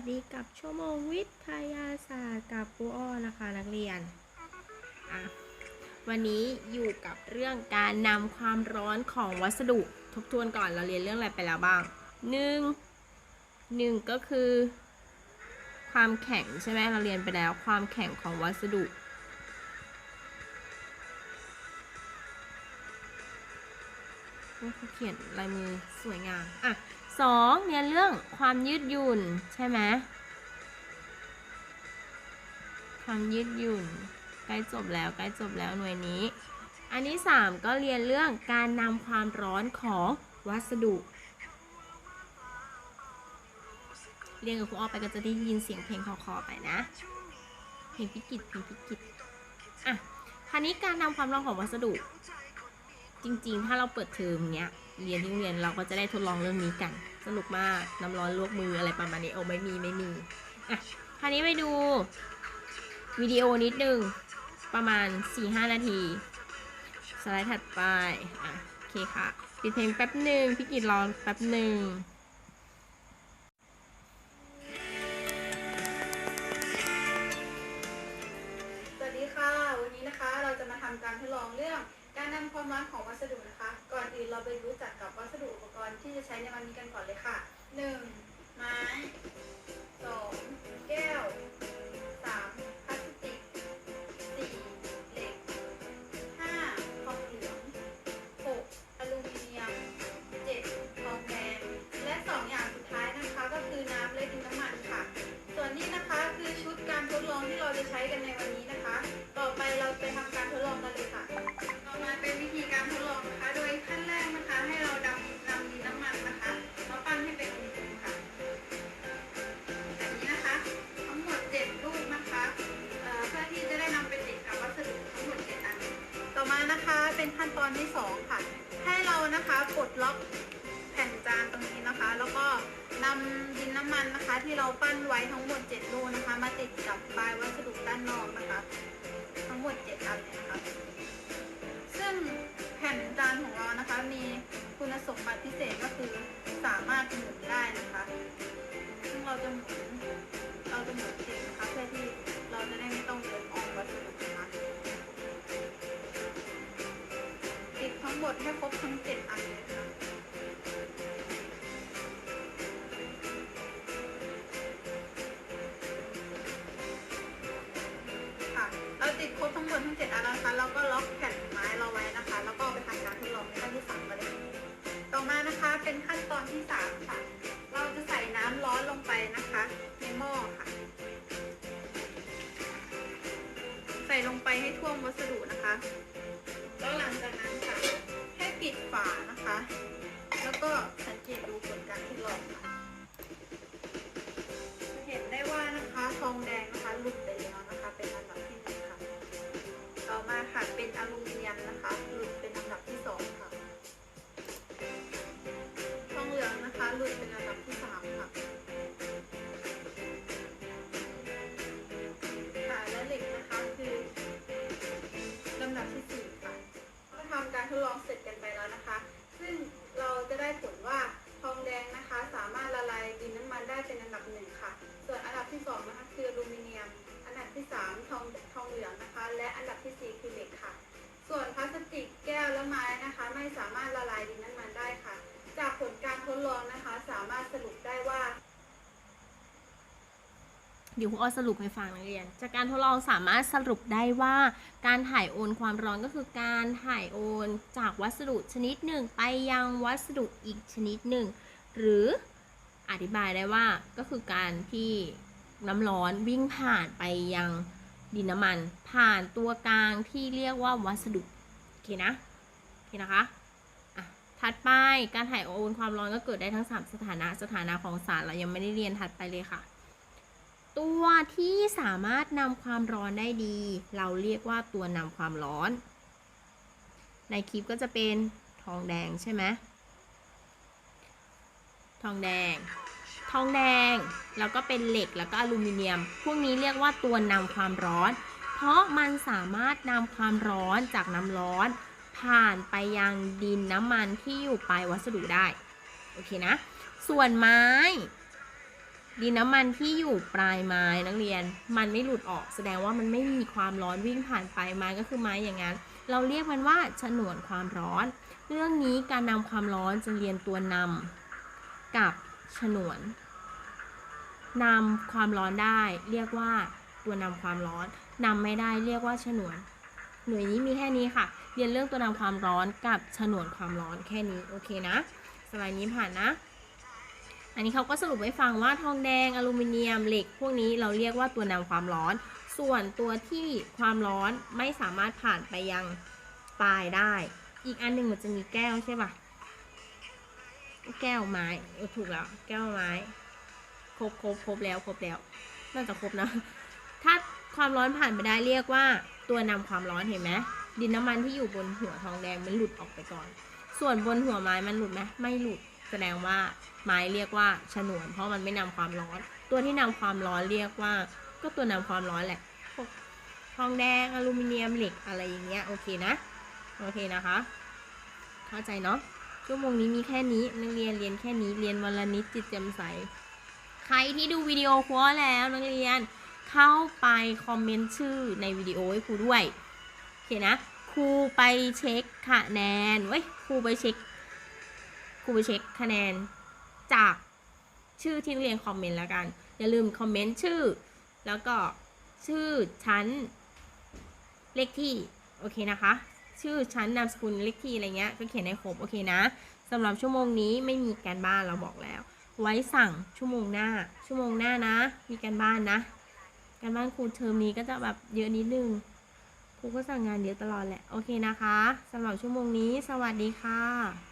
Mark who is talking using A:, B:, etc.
A: วัสดีกับชั่วโมงวิทยาศาสตร์กับครูอ้อนะคะนักเรียน วันนี้อยู่กับเรื่องการนำความร้อนของวัสดุทบทวนก่อนเราเรียนเรื่องอะไรไปแล้วบ้างหนึ่งหนึ่งก็คือ ความแข็งใช่ไหมเราเรียนไปแล้วความแข็งของวัสดุเขาเขียนลายมือสวยงามอะ สองเรียนเรื่องความยืดหยุ่นใช่ไหมความยืดหยุ่นใกล้จบแล้วใกล้จบแล้วหน่วยนี้ อันที่สามก็เรียนเรื่องการนำความร้อนของวัสดุ เรียนกับครูอ้อไปก็จะได้ยินเสียงเพลงคอๆไปนะ เพลงพิกิตเพลงพิกิตอะคราวนี้การนำความร้อนของวัสดุ จริงๆ ถ้าเราเปิดเทอมเนี้ย เรียนที่โรงเรียนเราก็จะได้ทดลองเรื่องนี้กัน สนุกมาก น้ำร้อนลวกมืออะไรประมาณนี้ โอ้ไม่มีไม่มี อะ คราวนี้ไปดูวิดีโอนิดนึง ประมาณ 4-5 นาที สไลด์ถัดไป อะ โอเคค่ะ ปิดเพลงแป๊บหนึ่งพี่กิดรอแป๊บหนึ่ง
B: สวัสดีค่ะ วันนี้นะคะเราจะมาทำการทดลองเรื่อง การนำความร้อนของวัสดุนะคะ ก่อนอื่นเราไปรู้จักกับวัสดุอุปกรณ์ที่จะใช้ในวันนี้กันก่อนเลยค่ะ 1. ไม้ 2. แก้ว 3. พลาสติก 4. เหล็ก 5. ทองเหลือง 6. อลูมิเนียม 7. ทองแดงและ 2 อย่างสุดท้ายนะคะก็คือน้ำและดินน้ำมันค่ะ ส่วนนี้นะคะคือชุดการทดลองที่เราจะใช้กันในวันนี้นะคะ ต่อไปเราไปทำการทดลองกันเลยค่ะ เป็นขั้นตอนที่2ค่ะ ให้เรานะคะปลดล็อกแผ่นจานตรงนี้นะคะ แล้วก็นำดินน้ำมันนะคะ ที่เราปั้นไว้ทั้งหมด7ลูกนะคะ มาติดกับปลายวัสดุด้านนอกนะคะ ทั้งหมด7อันเลยนะคะ ซึ่งแผ่นจานของเรานะคะ มีคุณสมบัติพิเศษก็คือสามารถหมุนได้นะคะ ซึ่งเราจะหมุนเราจะหมุนติดนะคะเพื่อที่ งหมดให้ครบทั้ง7อันเลยนะคะค่ะ เราติดครบทั้งหมดทั้งเจ็ดอันแล้วนะคะ เราก็ล็อกแผ่นไม้เราไว้นะคะ แล้วก็ไปทำการทดลองในขั้นที่สามเลยต่อมานะคะเป็นขั้นตอนที่สามค่ะ เราจะใส่น้ำร้อนลงไปนะคะ ในหม้อค่ะ ใส่ลงไปให้ท่วมวัสดุนะคะแล้วหลังจากนั้นค่ะ ทองทองเหลืองนะคะ และอันดับที่สี่คือเหล็กค่ะ ส่วนพลาสติกแก้วและไม้นะคะ ไม่สามารถละลายดินน้ำมันได้ค่ะ จากผลการทดลองนะคะ สามารถสรุปได้ว่า
A: เดี๋ยวครูอ้อสรุปให้ฟังนักเรียน จากการทดลองสามารถสรุปได้ว่า การถ่ายโอนความร้อนก็คือการถ่ายโอนจากวัสดุชนิดหนึ่ง ไปยังวัสดุอีกชนิดหนึ่ง หรืออธิบายได้ว่าก็คือการที่น้ำร้อนวิ่งผ่านไปยัง ดินน้ำมัน ผ่านตัวกลางที่เรียกว่าวัสดุโอเคนะโอเคนะคะอะถัดไปการถ่ายโอนความร้อนก็เกิดได้ทั้ง 3 สถานะสถานะของสารเรายังไม่ได้เรียนถัดไปเลยค่ะ ตัวที่สามารถนำความร้อนได้ดี เราเรียกว่าตัวนำความร้อน ในคลิปก็จะเป็นทองแดงใช่ไหมทองแดง ทองแดง แล้วก็เป็นเหล็กแล้วก็อลูมิเนียม พวกนี้เรียกว่าตัวนำความร้อน เพราะมันสามารถนำความร้อนจากน้ำร้อน ผ่านไปยังดินน้ำมันที่อยู่ปลายวัสดุได้ โอเคนะ ส่วนไม้ ดินน้ำมันที่อยู่ปลายไม้นักเรียน มันไม่หลุดออก แสดงว่ามันไม่มีความร้อนวิ่งผ่านปลายไม้ก็คือไม้อย่างนั้น เราเรียกมันว่าฉนวนความร้อน เรื่องนี้การนำความร้อนจะเรียนตัวนำกับ ฉนวนนำความร้อนได้เรียกว่าตัวนำความร้อนนำไม่ได้เรียกว่าฉนวน หน่วยนี้มีแค่นี้ค่ะ เรียนเรื่องตัวนำความร้อนกับฉนวนความร้อนแค่นี้โอเคนะสไลด์นี้ผ่านนะ อันนี้เขาก็สรุปไว้ฟังว่าทองแดงอลูมิเนียมเหล็ก พวกนี้เราเรียกว่าตัวนำความร้อน ส่วนตัวที่ความร้อนไม่สามารถผ่านไปยังปลายได้ อีกอันหนึ่งมันจะมีแก้วใช่ปะ แก้วไม้เออถูกแล้ว แก้วไม้ ครบครบครบแล้วครบแล้วน่าจะครบนะ ถ้าความร้อนผ่านไปได้เรียกว่า ตัวนำความร้อนเห็นไหมดินน้ำมันที่อยู่บนหัวทองแดงมันหลุดออกไปก่อน ส่วนบนหัวไม้มันหลุดไหมไม่หลุดแสดงว่าไม้เรียกว่าฉนวน เพราะมันไม่นำความร้อน ตัวที่นำความร้อนเรียกว่า ก็ตัวนำความร้อนแหละพวกทองแดงอลูมิเนียมเหล็กอะไรอย่างเงี้ยโอเคนะโอเคนะคะ เข้าใจเนาะ ชั่วโมงนี้มีแค่นี้นักเรียนเรียนแค่นี้เรียนวันละนิดจิตแจ่มใส ใครที่ดูวิดีโอครัวแล้วนักเรียนเข้าไปคอมเมนต์ชื่อในวิดีโอให้ครูด้วยโอเคนะครูไปเช็คคะแนนเว้ยครูไปเช็คครูไปเช็คคะแนนจากชื่อที่นักเรียนคอมเมนต์แล้วกัน อย่าลืมคอมเมนต์ชื่อ แล้วก็ชื่อชั้นเลขที่ โอเคนะคะ ชื่อชั้นนามสกุลเลขที่อะไรเงี้ยก็เขียนให้ครบโอเคนะสำหรับชั่วโมงนี้ไม่มีการบ้านเราบอกแล้ว ไว้สั่งชั่วโมงหน้า ชั่วโมงหน้านะ มีการบ้านนะการบ้านครูเทอมนี้ก็จะแบบเยอะนิดนึงครูก็สั่งงานเยอะตลอดแหละโอเคนะคะสำหรับชั่วโมงนี้ สวัสดีค่ะ